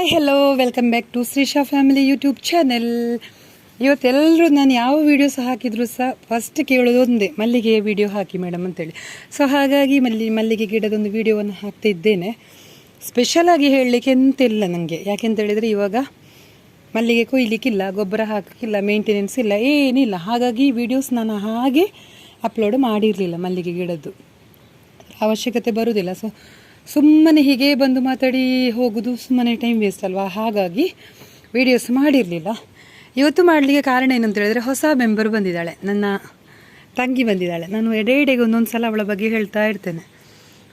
Hi hello welcome back to Shreesha family YouTube channel ಇವತ್ತೆಲ್ಲರೂ ನಾನು ಯಾವ videos ಹಾಕಿದ್ರು ಸಹ ಫಸ್ಟ್ ಕೇಳೋದು ಒಂದೇ ಮಲ್ಲಿಗೆ ವೀಡಿಯೋ ಹಾಕಿ ಮೇಡಮ್ ಅಂತೇಳಿ. ಸೊ ಹಾಗಾಗಿ ಮಲ್ಲಿ, ಮಲ್ಲಿಗೆ ಗಿಡದೊಂದು ವೀಡಿಯೋವನ್ನು ಹಾಕ್ತಿದ್ದೇನೆ ಸ್ಪೆಷಲಾಗಿ ಹೇಳಲಿಕ್ಕೆ ಎಂತಿಲ್ಲ ನನಗೆ ಯಾಕೆಂತ ಹೇಳಿದರೆ ಇವಾಗ ಮಲ್ಲಿಗೆ ಕೊಯ್ಲಿಕ್ಕಿಲ್ಲ, ಗೊಬ್ಬರ ಹಾಕಕ್ಕಿಲ್ಲ ಮೇಂಟೆನೆನ್ಸ್ ಇಲ್ಲ, ಏನಿಲ್ಲ. ಹಾಗಾಗಿ ವೀಡಿಯೋಸ್ ನಾನು ಹಾಗೆ ಅಪ್ಲೋಡ್ ಮಾಡಿರಲಿಲ್ಲ ಮಲ್ಲಿಗೆ ಗಿಡದ್ದು. ಅವಶ್ಯಕತೆ ಬರುವುದಿಲ್ಲ ಸೊ ಸುಮ್ಮನೆ ಹೀಗೆ ಬಂದು ಮಾತಾಡಿ ಹೋಗೋದು ಸುಮ್ಮನೆ ಟೈಮ್ ವೇಸ್ಟ್ ಅಲ್ವಾ? ಹಾಗಾಗಿ ವೀಡಿಯೋಸ್ ಮಾಡಿರಲಿಲ್ಲ. ಇವತ್ತು ಮಾಡಲಿಕ್ಕೆ ಕಾರಣ ಏನಂತ ಹೇಳಿದ್ರೆ ಹೊಸ ಮೆಂಬರ್ ಬಂದಿದ್ದಾಳೆ. ನನ್ನ ತಂಗಿ ಬಂದಿದ್ದಾಳೆ. ನಾನು ಎಡೆಡೆಗೆ ಒಂದೊಂದು ಸಲ ಅವಳ ಬಗ್ಗೆ ಹೇಳ್ತಾ ಇರ್ತೇನೆ.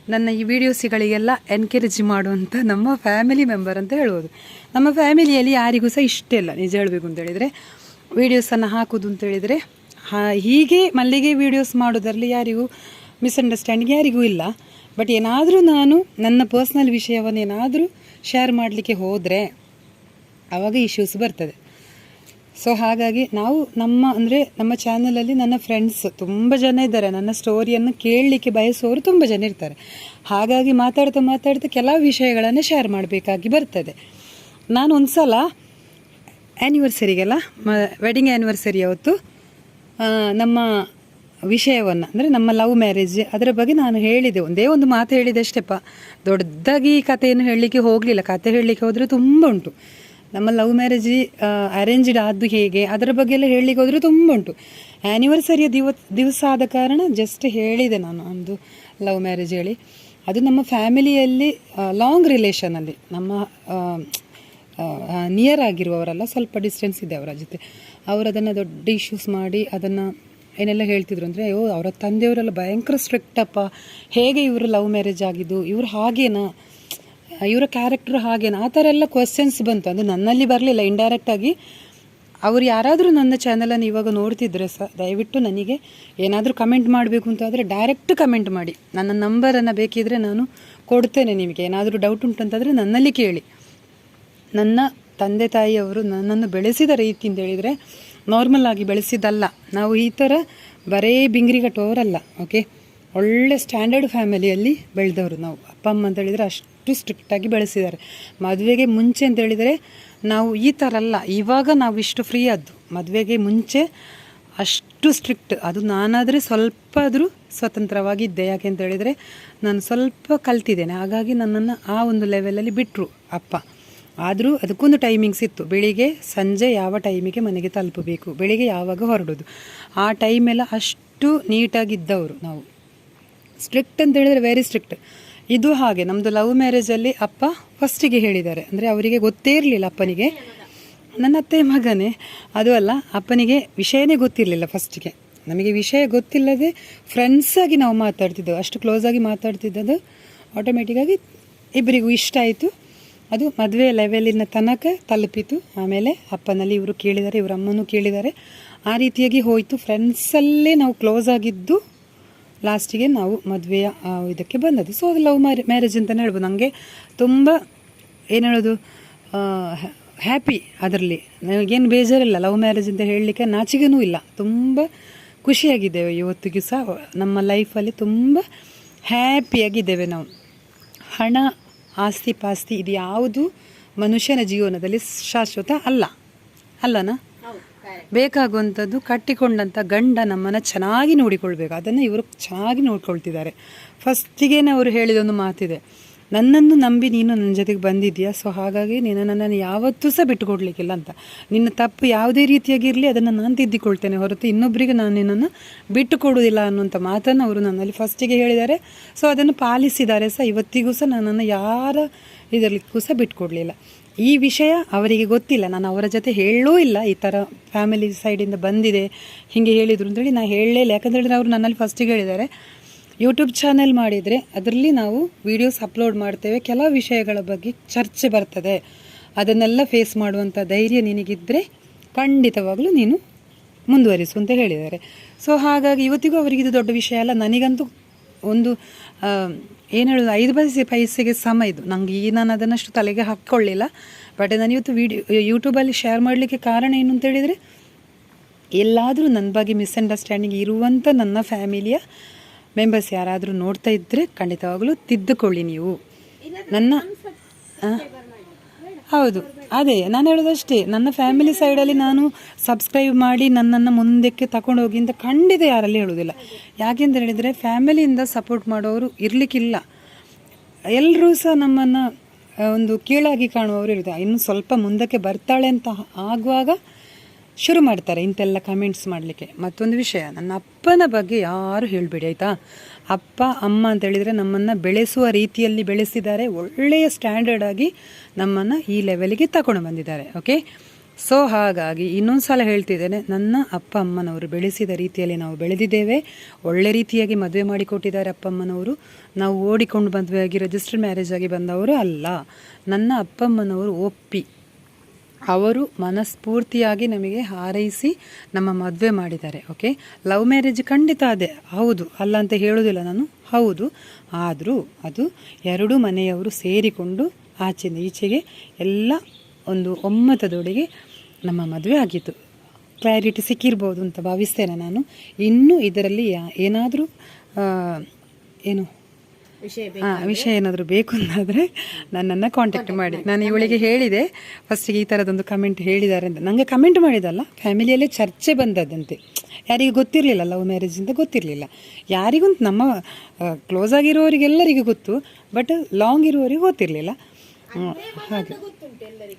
ನನ್ನ ಈ ವಿಡಿಯೋಸ್ಗಳಿಗೆಲ್ಲ ಎನ್ಕರೇಜ್ ಮಾಡುವಂಥ ನಮ್ಮ ಫ್ಯಾಮಿಲಿ ಮೆಂಬರ್ ಅಂತ ಹೇಳ್ಬೋದು. ನಮ್ಮ ಫ್ಯಾಮಿಲಿಯಲ್ಲಿ ಯಾರಿಗೂ ಸಹ ಇಷ್ಟ ಇಲ್ಲ, ನಿಜ ಹೇಳಬೇಕು ಅಂತ ಹೇಳಿದರೆ. ವೀಡಿಯೋಸನ್ನು ಹಾಕೋದು ಅಂತ ಹಾ, ಹೀಗೆ ಮಲ್ಲಿಗೆ ವೀಡಿಯೋಸ್ ಮಾಡೋದರಲ್ಲಿ ಯಾರಿಗೂ ಮಿಸ್ಅಂಡರ್ಸ್ಟ್ಯಾಂಡಿಂಗ್ ಯಾರಿಗೂ ಇಲ್ಲ. ಬಟ್ ಏನಾದರೂ ನಾನು ನನ್ನ ಪರ್ಸ್ನಲ್ ವಿಷಯವನ್ನು ಏನಾದರೂ ಶೇರ್ ಮಾಡಲಿಕ್ಕೆ ಹೋದರೆ ಆವಾಗ ಇಶ್ಯೂಸ್ ಬರ್ತದೆ. ಸೊ ಹಾಗಾಗಿ ನಾವು ನಮ್ಮ ಅಂದರೆ ನಮ್ಮ ಚಾನಲಲ್ಲಿ ನನ್ನ ಫ್ರೆಂಡ್ಸ್ ತುಂಬ ಜನ ಇದ್ದಾರೆ. ನನ್ನ ಸ್ಟೋರಿಯನ್ನು ಕೇಳಲಿಕ್ಕೆ ಬಯಸುವವರು ತುಂಬ ಜನ ಇರ್ತಾರೆ. ಹಾಗಾಗಿ ಮಾತಾಡ್ತಾ ಮಾತಾಡ್ತಾ ಕೆಲವು ವಿಷಯಗಳನ್ನು ಶೇರ್ ಮಾಡಬೇಕಾಗಿ ಬರ್ತದೆ. ನಾನು ಒಂದು ಸಲ ಆ್ಯನಿವರ್ಸರಿಗೆಲ್ಲ ಮ ವೆಡ್ಡಿಂಗ್ ಆ್ಯನಿವರ್ಸರಿ ಅವತ್ತು ನಮ್ಮ ವಿಷಯವನ್ನು, ಅಂದರೆ ನಮ್ಮ ಲವ್ ಮ್ಯಾರೇಜ್, ಅದರ ಬಗ್ಗೆ ನಾನು ಹೇಳಿದೆ. ಒಂದೇ ಒಂದು ಮಾತು ಹೇಳಿದೆ ಅಷ್ಟೇಪ್ಪ ದೊಡ್ಡದಾಗಿ ಕಥೆಯನ್ನು ಹೇಳಲಿಕ್ಕೆ ಹೋಗಲಿಲ್ಲ. ಕತೆ ಹೇಳಲಿಕ್ಕೆ ಹೋದರೆ ತುಂಬ ಉಂಟು. ನಮ್ಮ ಲವ್ ಮ್ಯಾರೇಜ್ ಅರೇಂಜ್ಡ್ ಆದ್ದು ಹೇಗೆ, ಅದರ ಬಗ್ಗೆ ಎಲ್ಲ ಹೇಳಲಿಕ್ಕೆ ಹೋದರೆ ತುಂಬ ಉಂಟು. ಆ್ಯನಿವರ್ಸರಿಯ ದಿವ, ದಿವಸ ಆದ ಕಾರಣ ಜಸ್ಟ್ ಹೇಳಿದೆ ನಾನು ಒಂದು ಲವ್ ಮ್ಯಾರೇಜ್ ಹೇಳಿ. ಅದು ನಮ್ಮ ಫ್ಯಾಮಿಲಿಯಲ್ಲಿ ಲಾಂಗ್ ರಿಲೇಷನಲ್ಲಿ ನಮ್ಮ ನಿಯರ್ ಆಗಿರುವವರಲ್ಲ, ಸ್ವಲ್ಪ ಡಿಸ್ಟೆನ್ಸ್ ಇದೆ ಅವರ ಜೊತೆ. ಅವರು ಅದನ್ನು ದೊಡ್ಡ ಇಶ್ಯೂಸ್ ಮಾಡಿ, ಅದನ್ನು ಏನೆಲ್ಲ ಹೇಳ್ತಿದ್ರು ಅಂದರೆ, ಅಯ್ಯೋ, ಅವರ ತಂದೆಯವರೆಲ್ಲ ಭಯಂಕರ ಸ್ಟ್ರಿಕ್ಟ್ ಅಪ್ಪ. ಹೇಗೆ ಇವರು ಲವ್ ಮ್ಯಾರೇಜ್ ಆಗಿದ್ದು, ಇವರು ಹಾಗೇನಾ? ಇವರ ಕ್ಯಾರೆಕ್ಟರ್ ಹಾಗೇನಾ? ಆ ಥರ ಎಲ್ಲ ಕ್ವೆಶನ್ಸ್ ಬಂತು. ಅಂದರೆ ನನ್ನಲ್ಲಿ ಬರಲಿಲ್ಲ. ಇಂಡೈರೆಕ್ಟಾಗಿ ಅವ್ರು ಯಾರಾದರೂ ನನ್ನ ಚಾನಲನ್ನು ಇವಾಗ ನೋಡ್ತಿದ್ರೆ ಸಹ ದಯವಿಟ್ಟು ನನಗೆ ಏನಾದರೂ ಕಮೆಂಟ್ ಮಾಡಬೇಕು ಅಂತ ಆದರೆ ಡೈರೆಕ್ಟ್ ಕಮೆಂಟ್ ಮಾಡಿ. ನನ್ನ ನಂಬರನ್ನು ಬೇಕಿದ್ದರೆ ನಾನು ಕೊಡ್ತೇನೆ ನಿಮಗೆ. ಏನಾದರೂ ಡೌಟ್ ಉಂಟು ಅಂತಂದರೆ ನನ್ನಲ್ಲಿ ಕೇಳಿ. ನನ್ನ ತಂದೆ ತಾಯಿಯವರು ನನ್ನನ್ನು ಬೆಳೆಸಿದ ರೀತಿ ಅಂತ ಹೇಳಿದರೆ ನಾರ್ಮಲ್ ಆಗಿ ಬೆಳೆಸಿದ್ದಲ್ಲ ನಾವು ಈ ಥರ ಬರೇ ಬಿಂಗ್ರಿಗಟ್ಟೋರಲ್ಲ ಓಕೆ ಒಳ್ಳೆ ಸ್ಟ್ಯಾಂಡರ್ಡ್ ಫ್ಯಾಮಿಲಿಯಲ್ಲಿ ಬೆಳೆದವರು ನಾವು. ಅಪ್ಪ, ಅಮ್ಮ ಅಂತ ಹೇಳಿದರೆ ಅಷ್ಟು ಸ್ಟ್ರಿಕ್ಟಾಗಿ ಬೆಳೆಸಿದ್ದಾರೆ. ಮದುವೆಗೆ ಮುಂಚೆ ಅಂತ ಹೇಳಿದರೆ ನಾವು ಈ ಥರ ಅಲ್ಲ. ಇವಾಗ ನಾವು ಇಷ್ಟು ಫ್ರೀ ಆದ್ದು. ಮದುವೆಗೆ ಮುಂಚೆ ಅಷ್ಟು ಸ್ಟ್ರಿಕ್ಟ್ ಅದು ನಾನಾದರೆ ಸ್ವಲ್ಪ ಆದರೂ ಸ್ವತಂತ್ರವಾಗಿದ್ದೆ. ಯಾಕೆ ಅಂತ ಹೇಳಿದರೆ ನಾನು ಸ್ವಲ್ಪ ಕಲ್ತಿದ್ದೇನೆ. ಹಾಗಾಗಿ ನನ್ನನ್ನು ಆ ಒಂದು ಲೆವೆಲಲ್ಲಿ ಬಿಟ್ಟರು ಅಪ್ಪ. ಆದರೂ ಅದಕ್ಕೊಂದು ಟೈಮಿಂಗ್ಸ್ ಇತ್ತು ಬೆಳಿಗ್ಗೆ, ಸಂಜೆ ಯಾವ ಟೈಮಿಗೆ ಮನೆಗೆ ತಲುಪಬೇಕು? ಬೆಳಿಗ್ಗೆ ಯಾವಾಗ ಹೊರಡೋದು? ಆ ಟೈಮೆಲ್ಲ ಅಷ್ಟು ನೀಟಾಗಿದ್ದವರು ನಾವು. ಸ್ಟ್ರಿಕ್ಟ್ ಅಂತ ಹೇಳಿದರೆ ವೆರಿ ಸ್ಟ್ರಿಕ್ಟ್ ಇದು ಹಾಗೆ ನಮ್ಮದು ಲವ್ ಮ್ಯಾರೇಜಲ್ಲಿ ಅಪ್ಪ ಫಸ್ಟಿಗೆ ಹೇಳಿದ್ದಾರೆ. ಅಂದರೆ ಅವರಿಗೆ ಗೊತ್ತೇ ಇರಲಿಲ್ಲ ಅಪ್ಪನಿಗೆ. ನನ್ನ ಅತ್ತೆ ಮಗನೇ, ಅದು ಅಲ್ಲ, ಅಪ್ಪನಿಗೆ ವಿಷಯನೇ ಗೊತ್ತಿರಲಿಲ್ಲ ಫಸ್ಟಿಗೆ ನಮಗೆ ವಿಷಯ ಗೊತ್ತಿಲ್ಲದೆ ಫ್ರೆಂಡ್ಸಾಗಿ ನಾವು ಮಾತಾಡ್ತಿದ್ದೆವು. ಅಷ್ಟು ಕ್ಲೋಸಾಗಿ ಮಾತಾಡ್ತಿದ್ದದ್ದು ಆಟೋಮೆಟಿಕ್ಕಾಗಿ ಇಬ್ಬರಿಗೂ ಇಷ್ಟ ಆಯಿತು. ಅದು ಮದುವೆ ಲೆವೆಲಿನ ತನಕ ತಲುಪಿತು. ಆಮೇಲೆ ಅಪ್ಪನಲ್ಲಿ ಇವರು ಕೇಳಿದ್ದಾರೆ, ಇವರ ಅಮ್ಮನೂ ಕೇಳಿದ್ದಾರೆ. ಆ ರೀತಿಯಾಗಿ ಹೋಯಿತು. ಫ್ರೆಂಡ್ಸಲ್ಲೇ ನಾವು ಕ್ಲೋಸ್ ಆಗಿದ್ದು ಲಾಸ್ಟಿಗೆ ನಾವು ಮದುವೆಯ ಇದಕ್ಕೆ ಬಂದದ್ದು. ಸೊ ಅದು ಲವ್ ಮ್ಯಾರೇ ಮ್ಯಾರೇಜ್ ಅಂತಲೇ ಹೇಳ್ಬೋದು. ನನಗೆ ತುಂಬ, ಏನು ಹೇಳೋದು ಹ್ಯಾಪಿ ಅದರಲ್ಲಿ. ನನಗೇನು ಬೇಜಾರಿಲ್ಲ. ಲವ್ ಮ್ಯಾರೇಜ್ ಅಂತ ಹೇಳಲಿಕ್ಕೆ ನಾಚಿಗೆನೂ ಇಲ್ಲ. ತುಂಬ ಖುಷಿಯಾಗಿದ್ದೇವೆ. ಇವತ್ತಿಗೂ ಸಹ ನಮ್ಮ ಲೈಫಲ್ಲಿ ತುಂಬ ಹ್ಯಾಪಿಯಾಗಿದ್ದೇವೆ ನಾವು. ಹಣ ಆಸ್ತಿ ಪಾಸ್ತಿ ಇದು ಯಾವುದು? ಮನುಷ್ಯನ ಜೀವನದಲ್ಲಿ ಶಾಶ್ವತ ಅಲ್ಲ. ಅಲ್ಲನಾ? ಬೇಕಾಗುವಂಥದ್ದು ಕಟ್ಟಿಕೊಂಡಂಥ ಗಂಡ ನಮ್ಮನ್ನು ಚೆನ್ನಾಗಿ ನೋಡಿಕೊಳ್ಬೇಕು. ಅದನ್ನು ಇವರು ಚೆನ್ನಾಗಿ ನೋಡ್ಕೊಳ್ತಿದ್ದಾರೆ. ಫಸ್ಟಿಗೇನೆ ಅವರು ಹೇಳಿದ ಒಂದು ಮಾತಿದೆ. ನನ್ನನ್ನು ನಂಬಿ ನೀನು ನನ್ನ ಜೊತೆಗೆ ಬಂದಿದ್ದೀಯಾ ಸೊ ಹಾಗಾಗಿ ನೀನು ನನ್ನನ್ನು ಯಾವತ್ತೂ ಸಹ ಬಿಟ್ಟುಕೊಡ್ಲಿಕ್ಕಿಲ್ಲ ಅಂತ. ನಿನ್ನ ತಪ್ಪು ಯಾವುದೇ ರೀತಿಯಾಗಿರಲಿ ಅದನ್ನು ನಾನು ತಿದ್ದಿಕೊಳ್ತೇನೆ ಹೊರತು ಇನ್ನೊಬ್ಬರಿಗೆ ನಾನು ನಿನ್ನನ್ನು ಬಿಟ್ಟು ಕೊಡುವುದಿಲ್ಲ ಅನ್ನುವಂಥ ಮಾತನ್ನು ಅವರು ನನ್ನಲ್ಲಿ ಫಸ್ಟಿಗೆ ಹೇಳಿದ್ದಾರೆ. ಸೊ ಅದನ್ನು ಪಾಲಿಸಿದ್ದಾರೆ ಸಹ. ಇವತ್ತಿಗೂ ಸಹ ನನ್ನನ್ನು ಯಾರ ಇದರಲ್ಲಿಗೂ ಸಹ ಬಿಟ್ಟುಕೊಡಲಿಲ್ಲ. ಈ ವಿಷಯ ಅವರಿಗೆ ಗೊತ್ತಿಲ್ಲ. ನಾನು ಅವರ ಜೊತೆ ಹೇಳೂ ಇಲ್ಲ. ಈ ಥರ ಫ್ಯಾಮಿಲಿ ಸೈಡಿಂದ ಬಂದಿದೆ. ಹೀಗೆ ಹೇಳಿದರು ಅಂತೇಳಿ ನಾನು ಹೇಳಲೇ ಇಲ್ಲ. ಯಾಕಂತ ಹೇಳಿದ್ರೆ ಅವರು ನನ್ನಲ್ಲಿ ಫಸ್ಟಿಗೆ ಹೇಳಿದ್ದಾರೆ. ಯೂಟ್ಯೂಬ್ ಚಾನೆಲ್ ಮಾಡಿದರೆ ಅದರಲ್ಲಿ ನಾವು ವೀಡಿಯೋಸ್ ಅಪ್ಲೋಡ್ ಮಾಡ್ತೇವೆ. ಕೆಲವು ವಿಷಯಗಳ ಬಗ್ಗೆ ಚರ್ಚೆ ಬರ್ತದೆ. ಅದನ್ನೆಲ್ಲ ಫೇಸ್ ಮಾಡುವಂಥ ಧೈರ್ಯ ನಿನಗಿದ್ದರೆ ಖಂಡಿತವಾಗಲೂ ನೀನು ಮುಂದುವರಿಸು ಅಂತ ಹೇಳಿದ್ದಾರೆ. ಸೊ ಹಾಗಾಗಿ ಇವತ್ತಿಗೂ ಅವರಿಗೆ ಇದು ದೊಡ್ಡ ವಿಷಯ ಅಲ್ಲ. ನನಗಂತೂ ಒಂದು ಏನು ಹೇಳೋದು, ಐದು ಪೈಸೆ, ಪೈಸೆಗೆ ಸಮ ಇದು. ನನಗೆ ಈ ನಾನು ಅದನ್ನಷ್ಟು ತಲೆಗೆ ಹಾಕ್ಕೊಳ್ಳಿಲ್ಲ. ಬಟ್ ನಾನು ಇವತ್ತು ವಿಡಿಯೋ ಯೂಟ್ಯೂಬಲ್ಲಿ ಶೇರ್ ಮಾಡಲಿಕ್ಕೆ ಕಾರಣ ಏನು ಅಂತ ಹೇಳಿದರೆ, ಎಲ್ಲಾದರೂ ನನ್ನ ಬಗ್ಗೆ ಮಿಸ್ಅಂಡರ್ಸ್ಟ್ಯಾಂಡಿಂಗ್ ಇರುವಂಥ ನನ್ನ ಫ್ಯಾಮಿಲಿಯ ಮೆಂಬರ್ಸ್ ಯಾರಾದರೂ ನೋಡ್ತಾ ಇದ್ದರೆ ಖಂಡಿತವಾಗಲೂ ತಿದ್ದುಕೊಳ್ಳಿ ನೀವು. ನನ್ನ ಹೌದು, ಅದೇ, ನಾನು ಹೇಳೋದಷ್ಟೇ, ನನ್ನ ಫ್ಯಾಮಿಲಿ ಸೈಡಲ್ಲಿ ನಾನು ಸಬ್ಸ್ಕ್ರೈಬ್ ಮಾಡಿ ನನ್ನನ್ನು ಮುಂದಕ್ಕೆ ತಗೊಂಡೋಗಿ ಅಂತ ಖಂಡಿತ ಯಾರಲ್ಲಿ ಹೇಳುವುದಿಲ್ಲ. ಯಾಕೆಂತ ಹೇಳಿದರೆ ಫ್ಯಾಮಿಲಿಯಿಂದ ಸಪೋರ್ಟ್ ಮಾಡೋರು ಇರಲಿಕ್ಕಿಲ್ಲ. ಎಲ್ಲರೂ ಸಹ ನಮ್ಮನ್ನು ಒಂದು ಕೀಳಾಗಿ ಕಾಣುವವರು ಇರ್ತಾರೆ ಇನ್ನು ಸ್ವಲ್ಪ ಮುಂದಕ್ಕೆ ಬರ್ತಾಳೆ ಅಂತ ಆಗುವಾಗ ಶುರು ಮಾಡ್ತಾರೆ ಇಂತೆಲ್ಲ ಕಮೆಂಟ್ಸ್ ಮಾಡಲಿಕ್ಕೆ. ಮತ್ತೊಂದು ವಿಷಯ, ನನ್ನ ಅಪ್ಪನ ಬಗ್ಗೆ ಯಾರು ಹೇಳಬೇಡಿ, ಆಯಿತಾ? ಅಪ್ಪ, ಅಮ್ಮ ಅಂತ ಹೇಳಿದರೆ ನಮ್ಮನ್ನು ಬೆಳೆಸುವ ರೀತಿಯಲ್ಲಿ ಬೆಳೆಸಿದ್ದಾರೆ. ಒಳ್ಳೆಯ ಸ್ಟ್ಯಾಂಡರ್ಡ್ ಆಗಿ ನಮ್ಮನ್ನು ಈ ಲೆವೆಲ್ಗೆ ತಗೊಂಡು ಬಂದಿದ್ದಾರೆ ಓಕೆ ಸೊ ಹಾಗಾಗಿ ಇನ್ನೊಂದು ಸಲ ಹೇಳ್ತಿದ್ದೇನೆ, ನನ್ನ ಅಪ್ಪ, ಅಮ್ಮನವರು ಬೆಳೆಸಿದ ರೀತಿಯಲ್ಲಿ ನಾವು ಬೆಳೆದಿದ್ದೇವೆ. ಒಳ್ಳೆ ರೀತಿಯಾಗಿ ಮದುವೆ ಮಾಡಿಕೊಟ್ಟಿದ್ದಾರೆ ಅಪ್ಪ, ಅಮ್ಮನವರು. ನಾವು ಓಡಿಕೊಂಡು ಮದುವೆ ಆಗಿ ರಿಜಿಸ್ಟರ್ಡ್ ಮ್ಯಾರೇಜ್ ಆಗಿ ಬಂದವರು ಅಲ್ಲ. ನನ್ನ ಅಪ್ಪ, ಅಮ್ಮನವರು ಒಪ್ಪಿ ಅವರು ಮನಸ್ಫೂರ್ತಿಯಾಗಿ ನಮಗೆ ಹಾರೈಸಿ ನಮ್ಮ ಮದುವೆ ಮಾಡಿದ್ದಾರೆ ಓಕೆ ಲವ್ ಮ್ಯಾರೇಜ್ ಖಂಡಿತ ಅದೇ. ಹೌದು, ಅಲ್ಲ ಅಂತ ಹೇಳೋದಿಲ್ಲ ನಾನು. ಹೌದು. ಆದರೂ ಅದು ಎರಡೂ ಮನೆಯವರು ಸೇರಿಕೊಂಡು ಆಚೆಯಿಂದ ಈಚೆಗೆ ಎಲ್ಲ ಒಂದು ಒಮ್ಮತದೊಳಗೆ ನಮ್ಮ ಮದುವೆ ಆಗಿತ್ತು. ಕ್ಲಾರಿಟಿ ಸಿಕ್ಕಿರ್ಬೋದು ಅಂತ ಭಾವಿಸ್ತೇನೆ ನಾನು. ಇನ್ನೂ ಇದರಲ್ಲಿ ಏನಾದರೂ ಏನು? ಹಾಂ ವಿಷಯ ಏನಾದರೂ ಬೇಕು ಅಂತಾದರೆ ನನ್ನನ್ನು ಕಾಂಟ್ಯಾಕ್ಟ್ ಮಾಡಿ. ನಾನು ಇವಳಿಗೆ ಹೇಳಿದೆ ಫಸ್ಟಿಗೆ ಈ ಥರದೊಂದು ಕಮೆಂಟ್ ಹೇಳಿದ್ದಾರೆ ಅಂತ. ನನಗೆ ಕಮೆಂಟ್ ಮಾಡಿದಲ್ಲ ಫ್ಯಾಮಿಲಿಯಲ್ಲೇ ಚರ್ಚೆ ಬಂದದ್ದಂತೆ. ಯಾರಿಗೂ ಗೊತ್ತಿರಲಿಲ್ಲ ಲವ್ ಮ್ಯಾರೇಜ್ ಅಂತ ಗೊತ್ತಿರಲಿಲ್ಲ. ಯಾರಿಗೂ ನಮ್ಮ ಕ್ಲೋಸ್ ಆಗಿರೋರಿಗೆಲ್ಲರಿಗೂ ಗೊತ್ತು ಬಟ್ ಲಾಂಗ್ ಇರುವವರಿಗೆ ಗೊತ್ತಿರಲಿಲ್ಲ. ಹಾಗೆ.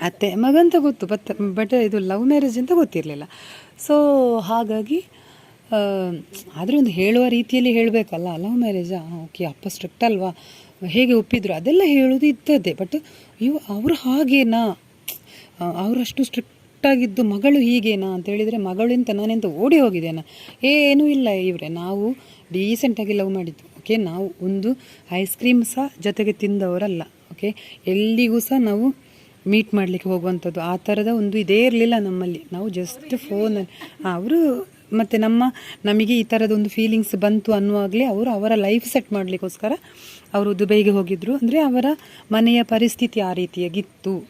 ಅತ್ತೆ ಮಗಂತ ಗೊತ್ತು ಬಟ್ ಬಟ್ ಇದು ಲವ್ ಮ್ಯಾರೇಜ್ ಅಂತ ಗೊತ್ತಿರಲಿಲ್ಲ. ಸೊ ಹಾಗಾಗಿ ಆದರೆ ಒಂದು ಹೇಳುವ ರೀತಿಯಲ್ಲಿ ಹೇಳಬೇಕಲ್ಲ ಲವ್ ಮ್ಯಾರೇಜಾ ಓಕೆ ಅಪ್ಪ ಸ್ಟ್ರಿಕ್ಟ್ ಅಲ್ವಾ? ಹೇಗೆ ಒಪ್ಪಿದ್ರು? ಅದೆಲ್ಲ ಹೇಳೋದು ಇದ್ದದ್ದೇ. ಬಟ್ ಇವು ಅವರು ಹಾಗೇನಾ? ಅವರಷ್ಟು ಸ್ಟ್ರಿಕ್ಟ್ ಆಗಿದ್ದು ಮಗಳು ಹೀಗೇನಾ ಅಂತ ಹೇಳಿದರೆ ಮಗಳಿಂತ ನಾನೆಂತ ಓಡಿ ಹೋಗಿದ್ದೇನಾ? ಏನೂ ಇಲ್ಲ ಇವರೇ. ನಾವು ಡೀಸೆಂಟಾಗಿ ಲವ್ ಮಾಡಿದ್ದು ಓಕೆ ನಾವು ಒಂದು ಐಸ್ ಕ್ರೀಮ್ ಸಹ ಜೊತೆಗೆ ತಿಂದವರಲ್ಲ ಓಕೆ ಎಲ್ಲಿಗೂ ಸಹ ನಾವು ಮೀಟ್ ಮಾಡಲಿಕ್ಕೆ ಹೋಗುವಂಥದ್ದು. ಆ ಥರದ ಒಂದು ಇದೇ ಇರಲಿಲ್ಲ ನಮ್ಮಲ್ಲಿ. ನಾವು ಜಸ್ಟ್ ಫೋನಲ್ಲಿ ಅವರು ಮತ್ತು ನಮ್ಮ, ನಮಗೆ ಈ ಥರದೊಂದು ಫೀಲಿಂಗ್ಸ್ ಬಂತು ಅನ್ನುವಾಗಲೇ ಅವರು ಅವರ ಲೈಫ್ ಸೆಟ್ ಮಾಡಲಿಕ್ಕೋಸ್ಕರ ಅವರು ದುಬೈಗೆ ಹೋಗಿದ್ದರು ಅಂದರೆ ಅವರ ಮನೆಯ ಪರಿಸ್ಥಿತಿ ಆ ರೀತಿಯಾಗಿತ್ತು.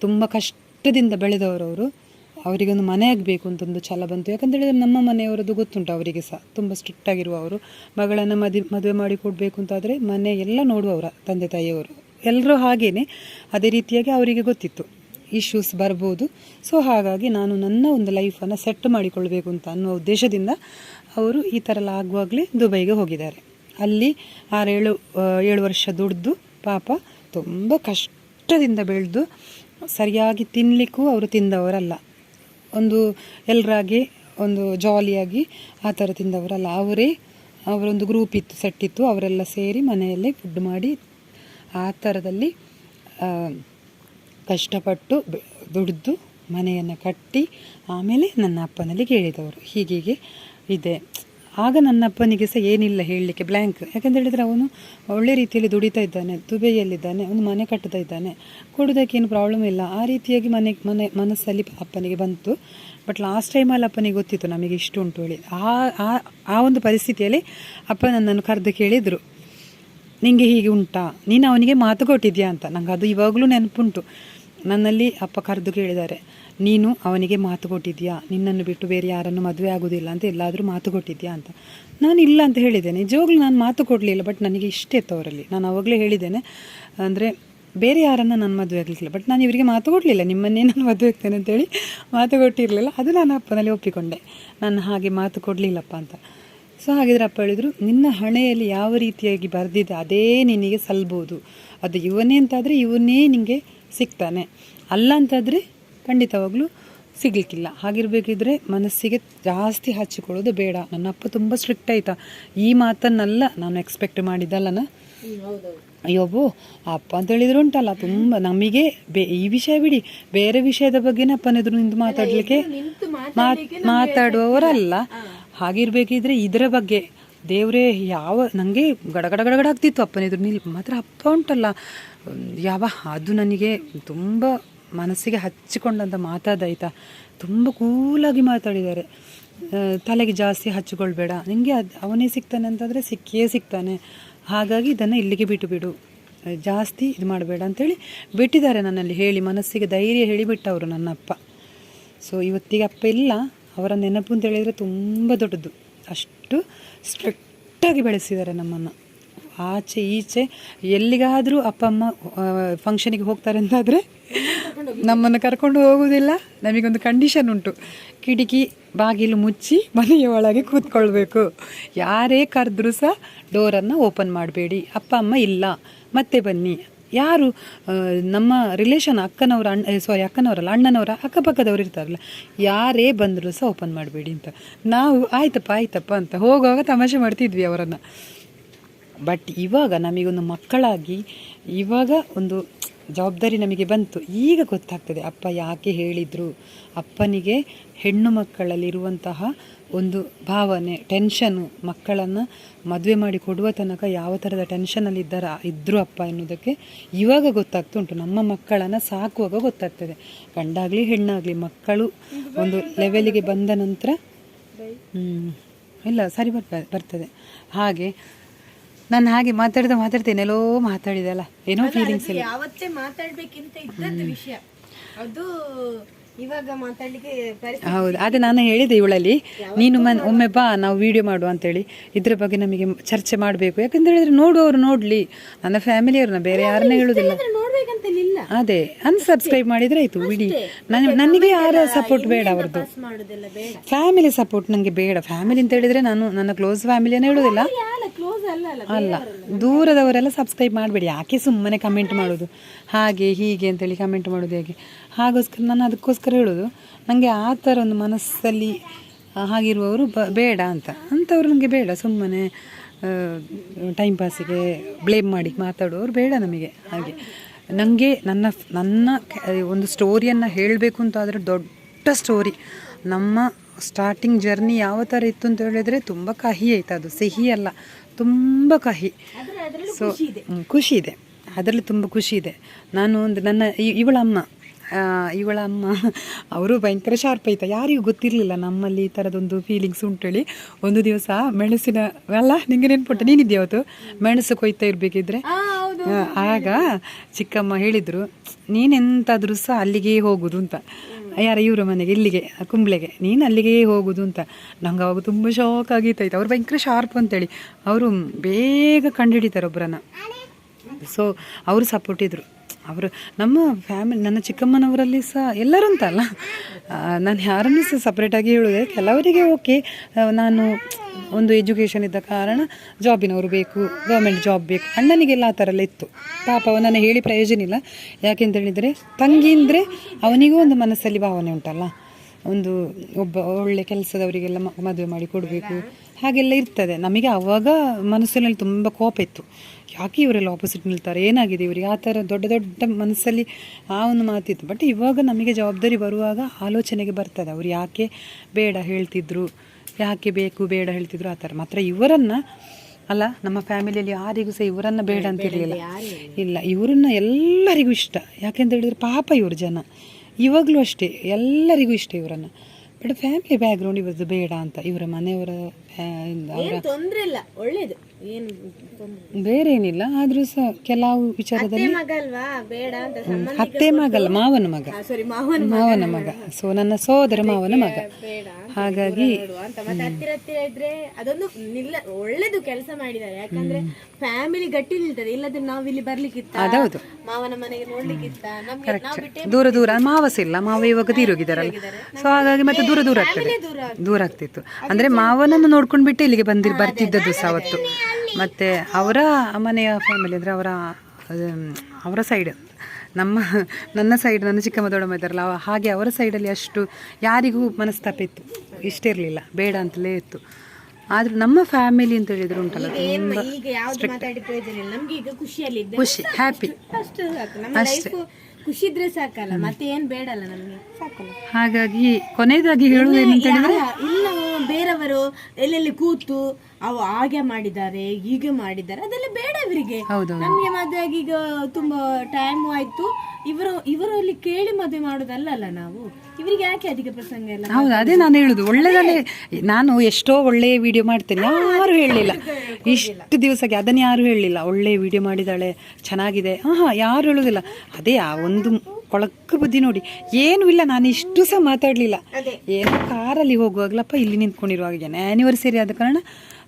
ತುಂಬ ಕಷ್ಟದಿಂದ ಬೆಳೆದವರು ಅವರು. ಅವರಿಗೊಂದು ಮನೆ ಆಗಬೇಕು ಅಂತ ಒಂದು ಛಲ ಬಂತು. ಯಾಕಂತ ಹೇಳಿದ್ರೆ ನಮ್ಮ ಮನೆಯವರದ್ದು ಗೊತ್ತುಂಟು ಅವರಿಗೆ ಸಹ. ತುಂಬ ಸ್ಟ್ರಿಕ್ಟ್ ಆಗಿರುವವರು ಮಗಳನ್ನು ಮದುವೆ ಮದುವೆ ಮಾಡಿ ಕೊಡಬೇಕು ಅಂತಾದರೆ ಮನೆ ಎಲ್ಲ ನೋಡುವವರ ತಂದೆ ತಾಯಿಯವರು. ಎಲ್ಲರೂ ಹಾಗೇನೆ. ಅದೇ ರೀತಿಯಾಗಿ ಅವರಿಗೆ ಗೊತ್ತಿತ್ತು. ಇಶ್ಯೂಸ್ ಬರ್ಬೋದು. ಸೊ ಹಾಗಾಗಿ ನಾನು ನನ್ನ ಒಂದು ಲೈಫನ್ನು ಸೆಟ್ ಮಾಡಿಕೊಳ್ಬೇಕು ಅಂತ ಅನ್ನೋ ಉದ್ದೇಶದಿಂದ ಅವರು ಈ ಥರ ಎಲ್ಲ ಆಗುವಾಗಲೇ ದುಬೈಗೆ ಹೋಗಿದ್ದಾರೆ. ಅಲ್ಲಿ ಆರೇಳು ಏಳು ವರ್ಷ ದುಡ್ದು ಪಾಪ ತುಂಬ ಕಷ್ಟದಿಂದ ಬೆಳೆದು ಸರಿಯಾಗಿ ತಿನ್ನಲಿಕ್ಕೂ ಅವರು ತಿಂದವರಲ್ಲ. ಒಂದು ಎಲ್ಲರಾಗಿ ಒಂದು ಜಾಲಿಯಾಗಿ ಆ ಥರ ತಿಂದವರಲ್ಲ. ಅವರೇ ಅವರೊಂದು ಗ್ರೂಪ್ ಇತ್ತು ಸೆಟ್ ಅವರೆಲ್ಲ ಸೇರಿ ಮನೆಯಲ್ಲೇ ಫುಡ್ ಮಾಡಿ ಆ ಥರದಲ್ಲಿ ಕಷ್ಟಪಟ್ಟು ದುಡಿದು ಮನೆಯನ್ನು ಕಟ್ಟಿ ಆಮೇಲೆ ನನ್ನ ಅಪ್ಪನಲ್ಲಿ ಕೇಳಿದವರು. ಹೀಗೀಗೆ ಇದೆ. ಆಗ ನನ್ನ ಅಪ್ಪನಿಗೆ ಸಹ ಏನಿಲ್ಲ ಹೇಳಲಿಕ್ಕೆ ಬ್ಲ್ಯಾಂಕ್ ಯಾಕಂತ ಹೇಳಿದರೆ ಅವನು ಒಳ್ಳೆ ರೀತಿಯಲ್ಲಿ ದುಡಿತಾ ಇದ್ದಾನೆ, ದುಬೈಯಲ್ಲಿದ್ದಾನೆ ಅವನು ಮನೆ ಕಟ್ಟುತ್ತಾ ಇದ್ದಾನೆ. ಕೊಡೋದಕ್ಕೆ ಏನು ಪ್ರಾಬ್ಲಮ್ ಇಲ್ಲ. ಆ ರೀತಿಯಾಗಿ ಮನೆ ಮನೆ, ಮನಸ್ಸಲ್ಲಿ ಅಪ್ಪನಿಗೆ ಬಂತು. ಬಟ್ ಲಾಸ್ಟ್ ಟೈಮಲ್ಲಿ ಅಪ್ಪನಿಗೆ ಗೊತ್ತಿತ್ತು ನಮಗೆ ಇಷ್ಟು ಉಂಟು ಹೇಳಿ. ಆ, ಆ- ಆ ಒಂದು ಪರಿಸ್ಥಿತಿಯಲ್ಲಿ ಅಪ್ಪ ನನ್ನನ್ನು ಕರೆದು ಕೇಳಿದರು. ನಿಂಗೆ ಹೀಗೆ ಉಂಟಾ? ನೀನು ಅವನಿಗೆ ಮಾತು ಕೊಟ್ಟಿದ್ಯಾ ಅಂತ. ನಂಗೆ ಅದು ಇವಾಗಲೂ ನೆನಪುಂಟು. ನನ್ನಲ್ಲಿ ಅಪ್ಪ ಕರೆದು ಕೇಳಿದ್ದಾರೆ ನೀನು ಅವನಿಗೆ ಮಾತು ಕೊಟ್ಟಿದ್ಯಾ ನಿನ್ನನ್ನು ಬಿಟ್ಟು ಬೇರೆ ಯಾರನ್ನು ಮದುವೆ ಆಗೋದಿಲ್ಲ ಅಂತ ಎಲ್ಲಾದರೂ ಮಾತು ಕೊಟ್ಟಿದ್ಯಾ ಅಂತ. ನಾನು ಇಲ್ಲ ಅಂತ ಹೇಳಿದ್ದೇನೆ. ನಿಜವಾಗ್ಲೂ ನಾನು ಮಾತು ಕೊಡಲಿಲ್ಲ ಬಟ್ ನನಗೆ ಇಷ್ಟ ಇತ್ತು ಅವರಲ್ಲಿ. ನಾನು ಅವಾಗಲೇ ಹೇಳಿದ್ದೇನೆ, ಅಂದರೆ ಬೇರೆ ಯಾರನ್ನು ನಾನು ಮದುವೆ ಆಗಲಿಲ್ಲ ಬಟ್ ನಾನು ಇವರಿಗೆ ಮಾತು ಕೊಡಲಿಲ್ಲ. ನಿಮ್ಮನ್ನೇ ನಾನು ಮದುವೆ ಆಗ್ತೇನೆ ಅಂತೇಳಿ ಮಾತು ಕೊಟ್ಟಿರಲಿಲ್ಲ. ಅದು ನಾನು ಅಪ್ಪನಲ್ಲಿ ಒಪ್ಪಿಕೊಂಡೆ. ನಾನು ಹಾಗೆ ಮಾತು ಕೊಡಲಿಲ್ಲಪ್ಪ ಅಂತ. ಸೊ ಹಾಗಿದ್ರೆ ಅಪ್ಪ ಹೇಳಿದರು, ನಿನ್ನ ಹಣೆಯಲ್ಲಿ ಯಾವ ರೀತಿಯಾಗಿ ಬರೆದಿದೆ, ಅದೇ ನಿನಗೆ ಸಲ್ಬೋದು. ಅದು ಇವನೇ ಅಂತಾದರೆ ಇವನೇ ನಿನಗೆ ಸಿಗ್ತಾನೆ. ಅಲ್ಲ ಅಂತಾದರೆ ಖಂಡಿತವಾಗ್ಲೂ ಸಿಗಲಿಕ್ಕಿಲ್ಲ. ಹಾಗಿರ್ಬೇಕಿದ್ರೆ ಮನಸ್ಸಿಗೆ ಜಾಸ್ತಿ ಹಚ್ಚಿಕೊಳ್ಳೋದು ಬೇಡ. ನನ್ನ ಅಪ್ಪ ತುಂಬ ಸ್ಟ್ರಿಕ್ಟ್ ಆಯ್ತಾ. ಈ ಮಾತನ್ನೆಲ್ಲ ನಾನು ಎಕ್ಸ್ಪೆಕ್ಟ್ ಮಾಡಿದ್ದಲ್ಲನ? ಹೌದೌದು. ಅಯ್ಯೋಬೋ ಅಪ್ಪ ಅಂತ ಹೇಳಿದ್ರು ಉಂಟಲ್ಲ ತುಂಬ ನಮಗೆ ಬೇ ಈ ವಿಷಯ ಬಿಡಿ. ಬೇರೆ ವಿಷಯದ ಬಗ್ಗೆನೇ ಅಪ್ಪನ ಎದುರು ನಿಂತು ಮಾತಾಡಲಿಕ್ಕೆ ಮಾತ್ ಮಾತಾಡುವವರಲ್ಲ. ಹಾಗಿರ್ಬೇಕಿದ್ರೆ ಇದರ ಬಗ್ಗೆ ದೇವರೇ, ಯಾವ ನನಗೆ ಗಡಗಡ ಗಡಗಡ ಆಗ್ತಿತ್ತು ಅಪ್ಪನ. ಎದುರು ನಿಲ್ ಮಾತ್ರ ಅಪ್ಪ ಉಂಟಲ್ಲ. ಯಾವ, ಅದು ನನಗೆ ತುಂಬ ಮನಸ್ಸಿಗೆ ಹಚ್ಚಿಕೊಂಡಂಥ ಮಾತಾದಾಯ್ತಾ ತುಂಬ ಕೂಲಾಗಿ ಮಾತಾಡಿದ್ದಾರೆ. ತಲೆಗೆ ಜಾಸ್ತಿ ಹಚ್ಚಿಕೊಳ್ಬೇಡ. ನಿನಗೆ ಅದು, ಅವನೇ ಸಿಗ್ತಾನೆ ಅಂತಂದರೆ ಸಿಕ್ಕಿಯೇ ಸಿಗ್ತಾನೆ. ಹಾಗಾಗಿ ಇದನ್ನು ಇಲ್ಲಿಗೆ ಬಿಟ್ಟು ಬಿಡು. ಜಾಸ್ತಿ ಇದು ಮಾಡಬೇಡ ಅಂತೇಳಿ ಬಿಟ್ಟಿದ್ದಾರೆ ನನ್ನಲ್ಲಿ. ಹೇಳಿ, ಮನಸ್ಸಿಗೆ ಧೈರ್ಯ ಹೇಳಿಬಿಟ್ಟವರು ನನ್ನ ಅಪ್ಪ ಸೊ ಇವತ್ತಿಗೆ ಅಪ್ಪ ಇಲ್ಲ. ಅವರ ನೆನಪು ಅಂತ ಹೇಳಿದರೆ ತುಂಬ ದೊಡ್ಡದು. ಅಷ್ಟು ಸ್ಟ್ರಿಕ್ಟಾಗಿ ಬೆಳೆಸಿದ್ದಾರೆ ನಮ್ಮನ್ನು. ಆಚೆ, ಈಚೆ, ಎಲ್ಲಿಗಾದರೂ ಅಪ್ಪ, ಅಮ್ಮ ಫಂಕ್ಷನಿಗೆ ಹೋಗ್ತಾರೆ ಅಂತಾದರೆ ನಮ್ಮನ್ನು ಕರ್ಕೊಂಡು ಹೋಗುವುದಿಲ್ಲ. ನಮಗೊಂದು ಕಂಡೀಷನ್ ಉಂಟು. ಕಿಟಕಿ, ಬಾಗಿಲು ಮುಚ್ಚಿ ಮನೆಯ ಒಳಗೆ ಕೂತ್ಕೊಳ್ಬೇಕು. ಯಾರೇ ಕರೆದ್ರೂ ಸಹ ಡೋರನ್ನು ಓಪನ್ ಮಾಡಬೇಡಿ. ಅಪ್ಪ, ಅಮ್ಮ ಇಲ್ಲ. ಮತ್ತೆ ಬನ್ನಿ. ಯಾರು ನಮ್ಮ ರಿಲೇಷನ್ ಅಕ್ಕನವರ ಅಣ್ಣ ಸಾರಿ ಅಕ್ಕನವರಲ್ಲ, ಅಣ್ಣನವರ ಅಕ್ಕಪಕ್ಕದವ್ರು ಇರ್ತಾರಲ್ಲ, ಯಾರೇ ಬಂದರೂ ಸಹ ಓಪನ್ ಮಾಡಬೇಡಿ ಅಂತ. ನಾವು ಆಯ್ತಪ್ಪ ಆಯ್ತಪ್ಪ ಅಂತ ಹೋಗುವಾಗ ತಮಾಷೆ ಮಾಡ್ತಿದ್ವಿ ಅವರನ್ನು. ಬಟ್ ಇವಾಗ ನಮಗೊಂದು ಮಕ್ಕಳಾಗಿ, ಇವಾಗ ಒಂದು ಜವಾಬ್ದಾರಿ ನಮಗೆ ಬಂತು. ಈಗ ಗೊತ್ತಾಗ್ತದೆ, ಅಪ್ಪ ಯಾಕೆ ಹೇಳಿದರು? ಅಪ್ಪನಿಗೆ ಹೆಣ್ಣು ಮಕ್ಕಳಲ್ಲಿರುವಂತಹ ಒಂದು ಭಾವನೆ ಟೆನ್ಷನ್ನು ಮಕ್ಕಳನ್ನು ಮದುವೆ ಮಾಡಿ ಕೊಡುವ ತನಕ ಯಾವ ಥರದ ಟೆನ್ಷನಲ್ಲಿ ಇದ್ದಾರ ಇದ್ದರು ಅಪ್ಪ ಎನ್ನುವುದಕ್ಕೆ ಇವಾಗ ಗೊತ್ತಾಗ್ತಾ ಉಂಟು. ನಮ್ಮ ಮಕ್ಕಳನ್ನು ಸಾಕುವಾಗ ಗೊತ್ತಾಗ್ತದೆ. ಗಂಡಾಗಲಿ ಹೆಣ್ಣಾಗಲಿ ಮಕ್ಕಳು ಒಂದು ಲೆವೆಲಿಗೆ ಬಂದ ನಂತರ ಇಲ್ಲ ಸರಿ ಬರ್ತ ಬರ್ತದೆ. ಹಾಗೆ ನಾನು ಹಾಗೆ ಮಾತಾಡ್ತಾ ಮಾತಾಡ್ತೇನೆ ಎಲ್ಲೋ ಮಾತಾಡಿದಲ್ಲ ಏನೋ ಫೀಲಿಂಗ್ಸ್ ಇಲ್ಲ ಯಾವತ್ತೇ ಮಾತಾಡ್ಬೇಕಿಂತ ಇದ್ದದ್ದು ವಿಷಯ. ಅದು ಇವಾಗ ಮಾತಾಡ್ಲಿಕ್ಕೆ ಹೌದು ಅದೇ ನಾನು ಹೇಳಿದೆ ಇವಳಲ್ಲಿ. ನೀನು ಮನ್ ಒಮ್ಮೆ ಬಾ ನಾವು ವಿಡಿಯೋ ಮಾಡುವ ಅಂತೇಳಿ. ಇದ್ರ ಬಗ್ಗೆ ನಮಗೆ ಚರ್ಚೆ ಮಾಡಬೇಕು. ಯಾಕಂತ ಹೇಳಿದ್ರೆ ನೋಡುವವರು ನೋಡಲಿ. ನನ್ನ ಫ್ಯಾಮಿಲಿಯವ್ರನ್ನ ಬೇರೆ ಯಾರನ್ನ ಹೇಳುದಿಲ್ಲ. ಅದೇ ಅನ್ಸಬ್ಸ್ಕ್ರೈಬ್ ಮಾಡಿದ್ರೆ ಆಯ್ತು ಬಿಡಿ. ನನಗೆ ಯಾರ ಸಪೋರ್ಟ್ ಬೇಡ ಅವ್ರದ್ದು? ಫ್ಯಾಮಿಲಿ ಸಪೋರ್ಟ್ ನನಗೆ ಬೇಡ. ಫ್ಯಾಮಿಲಿ ಅಂತ ಹೇಳಿದ್ರೆ ನಾನು ನನ್ನ ಕ್ಲೋಸ್ ಹೇಳುದಿಲ್ಲ. ಕ್ಲೋಸ್ ಅಲ್ಲ ಅಲ್ಲ ಅಲ್ಲ ದೂರದವರೆಲ್ಲ ಸಬ್ಸ್ಕ್ರೈಬ್ ಮಾಡಬೇಡಿ. ಯಾಕೆ ಸುಮ್ಮನೆ ಕಮೆಂಟ್ ಮಾಡೋದು? ಹಾಗೆ ಹೀಗೆ ಅಂತೇಳಿ ಕಮೆಂಟ್ ಮಾಡೋದು ಹೇಗೆ? ಹಾಗೋಸ್ಕರ ನಾನು ಅದಕ್ಕೋಸ್ಕರ ಹೇಳೋದು ನನಗೆ ಆ ಥರ ಒಂದು ಮನಸ್ಸಲ್ಲಿ ಹಾಗಿರುವವರು ಬ ಬೇಡ ಅಂತ. ಅಂಥವ್ರು ನನಗೆ ಬೇಡ. ಸುಮ್ಮನೆ ಟೈಮ್ ಪಾಸಿಗೆ ಬ್ಲೇಮ್ ಮಾಡಿ ಮಾತಾಡುವವರು ಬೇಡ ನಮಗೆ ಹಾಗೆ. ನನಗೆ ನನ್ನ ನನ್ನ ಒಂದು ಸ್ಟೋರಿಯನ್ನು ಹೇಳಬೇಕು ಅಂತ ಆದರೆ ದೊಡ್ಡ ಸ್ಟೋರಿ ನಮ್ಮ ಸ್ಟಾರ್ಟಿಂಗ್ ಜರ್ನಿ ಯಾವ ಥರ ಇತ್ತು ಅಂತ ಹೇಳಿದರೆ ತುಂಬ ಕಹಿ ಆಯ್ತು ಅದು. ಸಿಹಿ ಅಲ್ಲ ತುಂಬ ಕಹಿ. ಸೊ ಖುಷಿ ಇದೆ. ಅದರಲ್ಲಿ ತುಂಬ ಖುಷಿ ಇದೆ. ನಾನು ಒಂದು ನನ್ನ ಇವಳಮ್ಮ. ಇವಳ ಅಮ್ಮ ಆ, ಇವಳ ಅಮ್ಮ ಅವರು ಭಯಂಕರ ಶಾರ್ಪ್ ಆಯ್ತಾ ಯಾರಿಗೂ ಗೊತ್ತಿರಲಿಲ್ಲ ನಮ್ಮಲ್ಲಿ ಈ ಥರದೊಂದು ಫೀಲಿಂಗ್ಸ್ ಉಂಟೇಳಿ ಒಂದು ದಿವಸ ಮೆಣಸಿನ ಅಲ್ಲ ನಿಂಗೆ ನೆನ್ಪುಂಟ? ನೀನಿದ್ದೆ ಅವತ್ತು? ಮೆಣಸು ಕೊಯ್ತಾ ಇರಬೇಕಿದ್ರೆ? ಆಗ ಚಿಕ್ಕಮ್ಮ ಹೇಳಿದರು ನೀನೆಂತಾದರೂ ಸಹ ಅಲ್ಲಿಗೆ ಹೋಗುದು ಅಂತ. ಯಾರ ಇವರ ಮನೆಗೆ? ಇಲ್ಲಿಗೆ ಕುಂಬ್ಳೆಗೆ. ನೀನು ಅಲ್ಲಿಗೆ ಹೋಗುದು ಅಂತ. ನಂಗೆ ಅವಾಗ ತುಂಬ ಶಾಕ್ ಆಗಿತ್ತಾಯ್ತು ಅವ್ರು ಭಯಂಕರ ಶಾರ್ಪ್ ಅಂತೇಳಿ. ಅವರು ಬೇಗ ಕಂಡುಹಿಡಿತಾರೆ ಒಬ್ಬರನ್ನ ಸೊ ಅವರು ಸಪೋರ್ಟ್ ಇದ್ರು. ಅವರು ನಮ್ಮ ಫ್ಯಾಮಿಲಿ, ನನ್ನ ಚಿಕ್ಕಮ್ಮನವರಲ್ಲಿ ಸಹ ಎಲ್ಲರೂ ಅಂತಲ್ಲ ನಾನು ಯಾರನ್ನೂ ಸಹ ಸಪ್ರೇಟಾಗಿ ಹೇಳೋದೆ ಕೆಲವರಿಗೆ ಓಕೆ ನಾನು ಒಂದು ಎಜುಕೇಷನ್ ಇದ್ದ ಕಾರಣ ಜಾಬಿನವರು ಬೇಕು ಗೌರ್ಮೆಂಟ್ ಜಾಬ್ ಬೇಕು. ಅಣ್ಣನಿಗೆಲ್ಲ ಆ ಥರ ಎಲ್ಲ ಇತ್ತು. ಪಾಪ ಅವನನ್ನು ಹೇಳಿ ಪ್ರಯೋಜನ ಇಲ್ಲ. ಯಾಕೆಂತ ಹೇಳಿದರೆ, ತಂಗಿ ಅಂದರೆ ಅವನಿಗೂ ಒಂದು ಮನಸ್ಸಲ್ಲಿ ಭಾವನೆ ಉಂಟಲ್ಲ. ಒಂದು ಒಬ್ಬ ಒಳ್ಳೆ ಕೆಲಸದವರಿಗೆಲ್ಲ ಮದುವೆ ಮಾಡಿ ಕೊಡಬೇಕು. ಹಾಗೆಲ್ಲ ಇರ್ತದೆ. ನಮಗೆ ಆವಾಗ ಮನಸ್ಸಿನಲ್ಲಿ ತುಂಬ ಕೋಪ ಇತ್ತು. ಯಾಕೆ ಇವರೆಲ್ಲ ಆಪೋಸಿಟ್ ನಿಲ್ತಾರೆ? ಏನಾಗಿದೆ ಇವರಿಗೆ? ಆ ಥರ ದೊಡ್ಡ ದೊಡ್ಡ ಮನಸ್ಸಲ್ಲಿ ಆ ಒಂದು ಮಾತಿತ್ತು. ಬಟ್ ಇವಾಗ ನಮಗೆ ಜವಾಬ್ದಾರಿ ಬರುವಾಗ ಆಲೋಚನೆಗೆ ಬರ್ತದೆ. ಅವ್ರು ಯಾಕೆ ಬೇಡ ಹೇಳ್ತಿದ್ರು? ಯಾಕೆ ಬೇಕು ಬೇಡ ಹೇಳ್ತಿದ್ರು? ಆ ಥರ. ಮಾತ್ರ ಇವರನ್ನು ಅಲ್ಲ ನಮ್ಮ ಫ್ಯಾಮಿಲಿಯಲ್ಲಿ ಯಾರಿಗೂ ಸಹ ಇವರನ್ನು ಬೇಡ ಅಂತ ಹೇಳಿಲ್ಲ ಇಲ್ಲ ಇವರನ್ನ ಎಲ್ಲರಿಗೂ ಇಷ್ಟ. ಯಾಕೆಂತ ಹೇಳಿದ್ರೆ ಪಾಪ ಇವರು ಜನ. ಇವಾಗಲೂ ಅಷ್ಟೇ ಎಲ್ಲರಿಗೂ ಇಷ್ಟ ಇವರನ್ನು. ಬಟ್ ಫ್ಯಾಮಿಲಿ ಬ್ಯಾಕ್ಗ್ರೌಂಡ್ ಇವರದ್ದು ಬೇಡ ಅಂತ. ಇವರ ಮನೆಯವರ ತೊಂದ್ರೆ ಇಲ್ಲ ಒಳ್ಳೇದು. ಏನು ಬೇರೆ ಏನಿಲ್ಲ ಆದ್ರೂ ಸಹ ಕೆಲವು ವಿಚಾರದಲ್ಲಿ ಮಗ ಅಲ್ವಾ? ಬೇಡ ಅಂತ ಅತ್ತೆ ಮಗಲ್ಲ ಮಾವನ ಮಗ. ಸಾರಿ ಮಾವನ ಮಾವನ ಮಗ. ಸೊ ನನ್ನ ಸೋದರ ಮಾವನ ಮಗ. ಬೇಡ ಹಾಗಾಗಿ ಅಂತ. ಮತ್ತೆ ಹತ್ತಿರ ಹತ್ತಿರ ಇದ್ರೆ ಅದೊಂದು ನಿಲ್ಲ ಒಳ್ಳೇದು ಕೆಲಸ ಮಾಡಿದ್ದಾರೆ. ಯಾಕಂದ್ರೆ ಫ್ಯಾಮಿಲಿ ಗಟ್ಟಿ ನಿಲ್ತದೆ. ಇಲ್ಲದ್ರೆ ನಾವ್ ಇಲ್ಲಿ ಬರ್ಲಿಕ್ಕಿತ್ತ? ಅದೌದು. ಮಾವನ ಮನೆಗೆ ನೋಡ್ಲಿಕ್ಕಿತ್ತ? ನಮ್ಗೆ ನಾವ್ ಬಿಟ್ಟೆ ದೂರ ದೂರ ಮಾವಸ ಇಲ್ಲ. ಮಾವ ಇವಾಗ ತೀರೋಗಿದಾರಲ್ಲ. ಸೊ ಹಾಗಾಗಿ ಮತ್ತೆ ದೂರ ದೂರ ಆಗ್ತದೆ. ದೂರ ಆಗ್ತಿತ್ತು. ಅಂದ್ರೆ ಮಾವನನ್ನು ನೋಡ್ಕೊಂಡು ಬಿಟ್ಟು ಇಲ್ಲಿಗೆ ಬಂದಿರ್ ಬರ್ತಿದ್ದದ್ದು ಸಾವತ್ತು ಮತ್ತೆ ಅವರ ಮನೆಯ ಫ್ಯಾಮಿಲಿ ಅಂದ್ರೆ ಅವರ ಅವರ ಸೈಡ್ ನಮ್ಮ ನನ್ನ ಸೈಡ್ ನನ್ನ ಚಿಕ್ಕಮ್ಮ ದೊಡ್ಡಮ್ಮ ಇದ್ದಾರಲ್ಲ ಹಾಗೆ ಅವರ ಸೈಡಲ್ಲಿ ಅಷ್ಟು ಯಾರಿಗೂ ಮನಸ್ತಾಪ ಇತ್ತು. ಇಷ್ಟ ಇರಲಿಲ್ಲ. ಬೇಡ ಅಂತಲೇ ಇತ್ತು. ಆದ್ರೆ ನಮ್ಮ ಫ್ಯಾಮಿಲಿ ಅಂತ ಹೇಳಿದ್ರು ಉಂಟಲ್ಲ ಖುಷಿಯಲ್ಲಿ ಖುಷಿ ಹ್ಯಾಪಿ ಅಷ್ಟೇ ಖುಷಿ ಇದ್ರೆ ಸಾಕಲ್ಲ. ಮತ್ತೆ ಏನ್ ಬೇಡಲ್ಲ ನಮ್ಗೆ. ಹಾಗಾಗಿ ಕೊನೆಯದಾಗಿ ಹೇಳುವುದೇನಂತ ಹೇಳಿದ್ರೆ ಯಾ- ಇಲ್ಲ ಬೇರೆಯವರು ಎಲ್ಲೆಲ್ಲಿ ಕೂತು ಅವು ಹಾಗೆ ಮಾಡಿದ್ದಾರೆ ಹೀಗೆ ಮಾಡಿದ್ದಾರೆ ಅದೆಲ್ಲ ಬೇಡ ಇವರಿಗೆ. ಹೌದು. ನಮ್ಗೆ ಮದುವೆ ಆಗಿ ಈಗ ತುಂಬಾ ಟೈಮ್ ಆಯ್ತು. ಇವರು ಇವರಲ್ಲಿ ಕೇಳಿ ಮದುವೆ ಮಾಡೋದಲ್ಲ ಅಲ್ಲ ನಾವು? ಇವರಿಗೆ ಯಾಕೆ ಅಧಿಕ ಪ್ರಸಂಗ ಎಲ್ಲ ಹೌದು ಅದೇ ನಾನು ಹೇಳುದು. ಒಳ್ಳೆದಲ್ಲೇ ನಾನು ಎಷ್ಟೋ ಒಳ್ಳೆ ವಿಡಿಯೋ ಮಾಡ್ತೇನೆ. ಯಾರು ಹೇಳಲಿಲ್ಲ. ಇಷ್ಟು ದಿವಸಕ್ಕೆ ಅದನ್ನ ಯಾರು ಹೇಳಲಿಲ್ಲ. ಒಳ್ಳೆ ವಿಡಿಯೋ ಮಾಡಿದಾಳೆ ಚೆನ್ನಾಗಿದೆ. ಹಾಂ ಹಾಂ ಯಾರು ಹೇಳುದಿಲ್ಲ. ಅದೇ ಆ ಒಂದು ಕೊಳಕು ಬುದ್ಧಿ ನೋಡಿ. ಏನೂ ಇಲ್ಲ ನಾನು ಇಷ್ಟು ಸಹ ಮಾತಾಡಲಿಲ್ಲ. ಏನೋ ಕಾರಲ್ಲಿ ಹೋಗುವಾಗಲಪ್ಪ ಇಲ್ಲಿ ನಿಂತ್ಕೊಂಡಿರುವಾಗ ಆ್ಯನಿವರ್ಸರಿ ಆದ ಕಾರಣ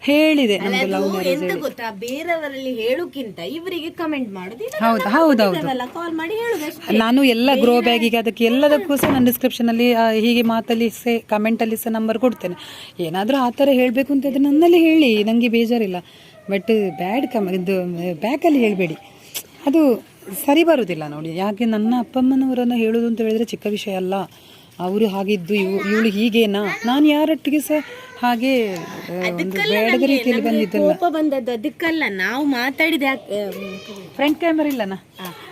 ಹೇಳಿದೆ ನಮ್ದು ಲವ್ ಮ್ಯಾರೇಜ್ ಎಂತ ಗೊತ್ತಾ? ಬೇರೆಯವರಲ್ಲಿ ಹೇಳೋಕ್ಕಿಂತ ಇವರಿಗೆ ಕಮೆಂಟ್ ಮಾಡೋದು. ಹೌದು ಹೌದು ಹೌದು. ಕಾಲ್ ಮಾಡಿ ಹೇಳುದು ನಾನು ಎಲ್ಲ ಗ್ರೋ ಬ್ಯಾಗಿಗೆ ಅದಕ್ಕೆ ಎಲ್ಲದಕ್ಕೂ ಸಹ ನಾನು ಡಿಸ್ಕ್ರಿಪ್ಷನಲ್ಲಿ ಹೀಗೆ ಮಾತಲ್ಲಿ ಸೇ ಕಮೆಂಟಲ್ಲಿ ಸಹ ನಂಬರ್ ಕೊಡ್ತೇನೆ. ಏನಾದರೂ ಆ ಥರ ಹೇಳಬೇಕು ಅಂತ ಇದ್ರೆ ನನ್ನಲ್ಲಿ ಹೇಳಿ ನನಗೆ ಬೇಜಾರಿಲ್ಲ. ಬಟ್ ಬ್ಯಾಡ್ ಕಮ್ ಇದು ಬ್ಯಾಕಲ್ಲಿ ಹೇಳಬೇಡಿ. ಅದು ಸರಿ ಬರುವುದಿಲ್ಲ ನೋಡಿ. ಯಾಕೆ ನನ್ನ ಅಪ್ಪಮ್ಮನವರನ್ನು ಹೇಳೋದು ಅಂತ ಹೇಳಿದ್ರೆ ಚಿಕ್ಕ ವಿಷಯ ಅಲ್ಲ. ಅವರು ಹಾಗಿದ್ದು, ಇವು, ಇವಳು ಹೀಗೇನಾ? ನಾನು ಯಾರೊಟ್ಟಿಗೆ ಸಹ ಹಾಗೆ ಅದಕ್ಕಲ್ಲ ಒಂದು ಬೇಡದ ರೀತಿಯಲ್ಲಿ ಬಂದಿದ್ದಲ್ಲ. ಕೋಪ ಬಂದದ್ದು ಅದಕ್ಕಲ್ಲ ನಾವು ಮಾತಾಡಿದ ಫ್ರಂಟ್ ಕ್ಯಾಮರಾ ಇಲ್ಲನಾ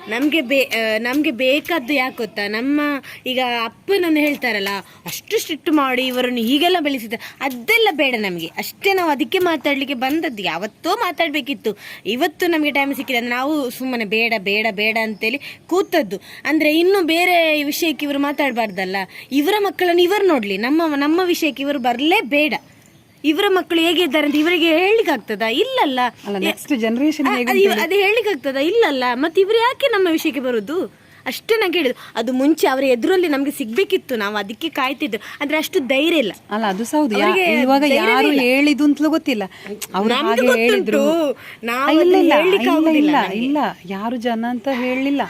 ನಮ್ಗೆ ಬೇ ನಮಗೆ ನಮ್ಗೆ ಬೇಕಾದ್ದು ಯಾಕೆ ಗೊತ್ತಾ? ನಮ್ಮ ಈಗ ಅಪ್ಪನನ್ನು ಹೇಳ್ತಾರಲ್ಲ ಅಷ್ಟು ಸ್ಟ್ರಿಕ್ಟ್ ಮಾಡಿ ಇವರನ್ನು ಹೀಗೆಲ್ಲ ಬೆಳೆಸಿದ ಅದೆಲ್ಲ ಬೇಡ ನಮಗೆ. ಅಷ್ಟೇ ನಾವು ಅದಕ್ಕೆ ಮಾತಾಡ್ಲಿಕ್ಕೆ ಬಂದದ್ದು ಯಾವತ್ತೋ ಮಾತಾಡ್ಬೇಕಿತ್ತು. ಇವತ್ತು ನಮಗೆ ಟೈಮ್ ಸಿಕ್ಕಿದೆ ನಾವು ಸುಮ್ಮನೆ ಬೇಡ ಬೇಡ ಬೇಡ ಅಂತೇಳಿ ಕೂತದ್ದು. ಅಂದ್ರೆ ಇನ್ನು ಬೇರೆ ವಿಷಯಕ್ಕೆ ಇವರು ಮಾತಾಡಬಾರ್ದಲ್ಲ. ಇವರ ಮಕ್ಕಳನ್ನು ಇವರು ನೋಡ್ಲಿ. ನಮ್ಮ ನಮ್ಮ ವಿಷಯಕ್ಕೆ ಇವರು ಬರಲೇ ಬೇಡ. ಇವರ ಮಕ್ಕಳು ಹೇಗಿದ್ದಾರೆ ಅಂತ ಇವರಿಗೆ ಆಗ್ತದಾ ಇಲ್ಲಲ್ಲ. ಅಲ್ಲ ನೆಕ್ಸ್ಟ್ ಜನರೇಷನ್ ಅದು ಆಗ್ತದ ಇಲ್ಲಲ್ಲ. ಮತ್ತೆ ಇವ್ರು ಯಾಕೆ ನಮ್ಮ ವಿಷಯಕ್ಕೆ ಬರುದು? ಅಷ್ಟೇ ನಂಗೆ ಹೇಳಿದ್ರು ಅದು ಮುಂಚೆ ಅವರ ಎದುರಲ್ಲಿ ನಮ್ಗೆ ಸಿಗ್ಬೇಕಿತ್ತು. ನಾವು ಅದಕ್ಕೆ ಕಾಯ್ತಿದ್ದು. ಅಂದ್ರೆ ಅಷ್ಟು ಧೈರ್ಯ ಇಲ್ಲ. ಅಲ್ಲ ಅದು ಸೌದು. ಹೌದು ಇವಾಗ ಯಾರು ಹೇಳಿದ್ದು ಅಂತಲೂ ಗೊತ್ತಿಲ್ಲ. ಅವ್ರು ಹಾಗೆ ಹೇಳಿದ್ರು. ಇಲ್ಲ ಇಲ್ಲ ಯಾರು ಜನ ಅಂತ ಹೇಳಿಲ್ಲ.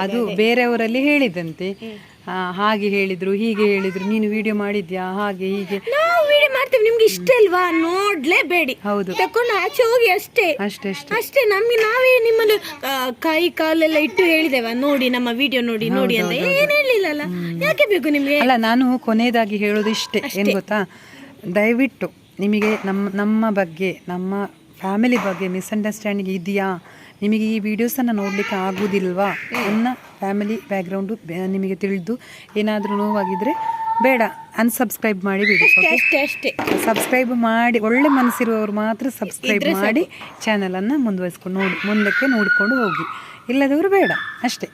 ಅದು ಬೇರೆಯವರಲ್ಲಿ ಹೇಳಿದಂತೆ. ಹಾಗೆ ಹೇಳಿದ್ರು ಹೀಗೆ ಹೇಳಿದ್ರು ನೀನು ವಿಡಿಯೋ ಮಾಡಿದ್ಯಾ ಹಾಗೆ ಹೀಗೆ. ನಾವು ವಿಡಿಯೋ ಮಾಡ್ತೇವೆ ನಿಮ್ಗೆ ಇಷ್ಟ ಅಲ್ವಾ? ನೋಡ್ಲೇಬೇಡಿ. ಹೌದು. ತಕೊಂಡು ಆಚೆ ಹೋಗಿ ಅಷ್ಟೇ. ಅಷ್ಟೇ ಅಷ್ಟೇ. ಅಷ್ಟೇ ನಮ್ಗೆ ನಾವೇ ನಿಮ್ಮನ್ನು ಆ, ಕೈ ಕಾಲೆಲ್ಲ ಇಟ್ಟು ಹೇಳಿದೇವ? ನೋಡಿ ನಮ್ಮ ವಿಡಿಯೋ ನೋಡಿ ನೋಡಿ ಅಂತ. ಏನ್ ಹೇಳಿಲ್ಲಲ್ಲ? ಯಾಕೆ ಬೇಕು ನಿಮ್ಗೆ? ಅಲ್ಲ ನಾನು ಕೊನೆಯದಾಗಿ ಹೇಳೋದು ಇಷ್ಟೇ. ಏನು ಗೊತ್ತಾ? ದಯವಿಟ್ಟು ನಿಮಗೆ ನಮ್ಮ ನಮ್ಮ ಬಗ್ಗೆ ನಮ್ಮ ಫ್ಯಾಮಿಲಿ ಬಗ್ಗೆ ಮಿಸ್ಅಂಡರ್ಸ್ಟ್ಯಾಂಡಿಂಗ್ ಇದೆಯಾ? ನಿಮಗೆ ಈ ವಿಡಿಯೋಸನ್ನು ನೋಡಲಿಕ್ಕೆ ಆಗುವುದಿಲ್ವಾ ನನ್ನ ಫ್ಯಾಮಿಲಿ ಬ್ಯಾಕ್ಗ್ರೌಂಡು ನಿಮಗೆ ತಿಳಿದು ಏನಾದರೂ ನೋವಾಗಿದ್ದರೆ ಬೇಡ ಅನ್ಸಬ್ಸ್ಕ್ರೈಬ್ ಮಾಡಿ ಬಿಡಿ ಅಷ್ಟೇ ಸಬ್ಸ್ಕ್ರೈಬ್ ಮಾಡಿ ಒಳ್ಳೆ ಮನಸ್ಸಿರುವವರು ಮಾತ್ರ ಸಬ್ಸ್ಕ್ರೈಬ್ ಮಾಡಿ ಚಾನಲನ್ನು ಮುಂದುವರಿಸ್ಕೊಂಡು ನೋಡಿ ಮುಂದಕ್ಕೆ ನೋಡಿಕೊಂಡು ಹೋಗಿ. ಇಲ್ಲದವರು ಬೇಡ ಅಷ್ಟೇ.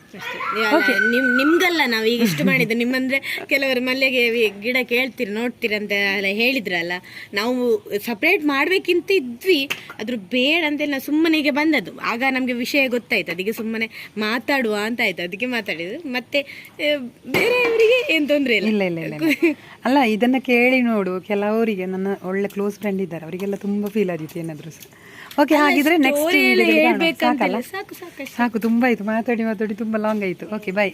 ನಿಮ್ ನಿಮ್ಗಲ್ಲ ನಾವು ಈಗ ಇಷ್ಟು ಮಾಡಿದ್ದು. ನಿಮ್ಮಂದ್ರೆ ಕೆಲವರು ಮಲ್ಲಿಗೆ ಗಿಡ ಕೇಳ್ತೀರಿ ನೋಡ್ತೀರಿ ಅಂತ ಎಲ್ಲ ಹೇಳಿದ್ರಲ್ಲ. ನಾವು ಸಪ್ರೇಟ್ ಮಾಡ್ಬೇಕಿಂತ ಇದ್ವಿ ಅದ್ರ ಬೇಡ ಅಂತ ನಾವು ಸುಮ್ಮನೆ ಈಗ ಬಂದದ್ದು. ಆಗ ನಮ್ಗೆ ವಿಷಯ ಗೊತ್ತಾಯ್ತು. ಅದಕ್ಕೆ ಸುಮ್ಮನೆ ಮಾತಾಡುವ ಅಂತ ಆಯ್ತು. ಅದಕ್ಕೆ ಮಾತಾಡಿದ್ರು ಮತ್ತೆ ಬೇರೆಯವರಿಗೆ ಏನ್ ತೊಂದ್ರೆ ಇಲ್ಲ. ಇಲ್ಲ ಇಲ್ಲ ಇಲ್ಲ ಇಲ್ಲ. ಅಲ್ಲ ಇದನ್ನ ಕೇಳಿ ನೋಡು. ಕೆಲವರಿಗೆ ನನ್ನ ಒಳ್ಳೆ ಕ್ಲೋಸ್ ಫ್ರೆಂಡ್ ಇದ್ದಾರೆ. ಅವರಿಗೆಲ್ಲ ತುಂಬಾ ಫೀಲ್ ಆದಿತ್ತು ಏನಾದ್ರು ಸಹ. ಓಕೆ ಹಾಗಿದ್ರೆ ನೆಕ್ಸ್ಟ್ ಸಾಕು ಸಾಕು ತುಂಬಾ ಆಯ್ತು. ಮಾತಾಡಿ ಮಾತಾಡಿ ತುಂಬಾ ಲಾಂಗ್ ಆಯ್ತು. Okay bye